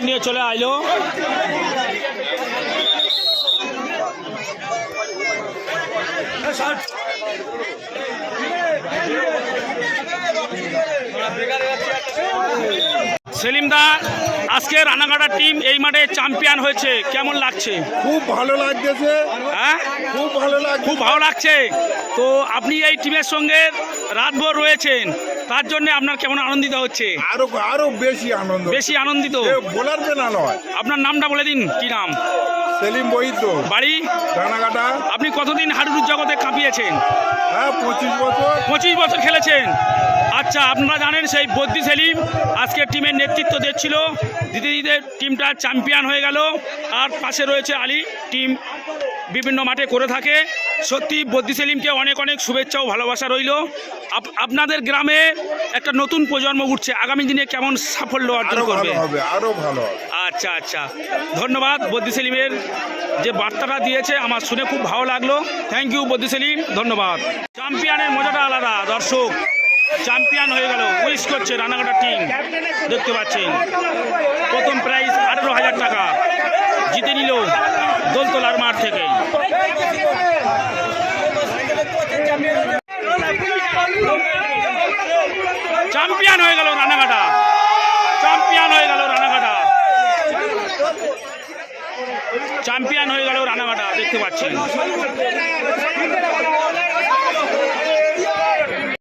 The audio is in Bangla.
পয়েন্ট নিয়ে চলে আইলো। সেলিম দা আজকে রানাঘাটার টিম এই মাঠে চ্যাম্পিয়ন হয়েছে। কেমন লাগছে? খুব ভালো লাগতেছে। হ্যাঁ? খুব ভালো লাগছে। খুব ভালো লাগছে। তো আপনি এই টিমের সঙ্গে রাতভর রয়েছেন। তার জন্য আপনার কেমন আনন্দিত হচ্ছে? আরও আরও বেশি আনন্দ। বেশি আনন্দিত? বোলার পেনা নয়। আপনার নামটা বলে দিন কি নাম? সেলিম বৈদ্য। বাড়ি? রানাঘাটা। আপনি কতদিন হাডুডুর জগতে কাঁপিয়েছেন? হ্যাঁ পঁচিশ বছর। পঁচিশ বছর খেলেছেন। আচ্ছা আপনারা জানেন সেই বদ্দি সেলিম আজকে টিমের নেতৃত্ব দিচ্ছিল। দিতে দিতে টিমটা চ্যাম্পিয়ন হয়ে গেল। আর পাশে রয়েছে আলী। টিম বিভিন্ন মাঠে করে থাকে। সত্যি বদ্দি সেলিমকে অনেক অনেক শুভেচ্ছা ও ভালোবাসা রইল। আপনাদের গ্রামে একটা নতুন প্রজন্ম উঠছে। আগামী দিনে কেমন সাফল্য অর্জন করবে? আরও ভালো আচ্ছা আচ্ছা। ধন্যবাদ বদ্রি সেলিমের যে বার্তাটা দিয়েছে। আমার শুনে খুব ভালো লাগল। থ্যাংক ইউ বদ্দি সেলিম। ধন্যবাদ। চ্যাম্পিয়নের মজাটা আলাদা দর্শক। চ্যাম্পিয়ন হয়ে গেল। উইশ করছে রানাঘাটা টিম। দেখতে পাচ্ছেন। প্রথম প্রাইজ আঠেরো হাজার টাকা। জিতে নিল দোলতলার মাঠ থেকে। চ্যাম্পিয়ন হয়ে গেল রানাঘাটা। চ্যাম্পিয়ন হয়ে গেল রানাঘাটা। চ্যাম্পিয়ন হয়ে গেল রানাঘাটা। দেখতে পাচ্ছেন।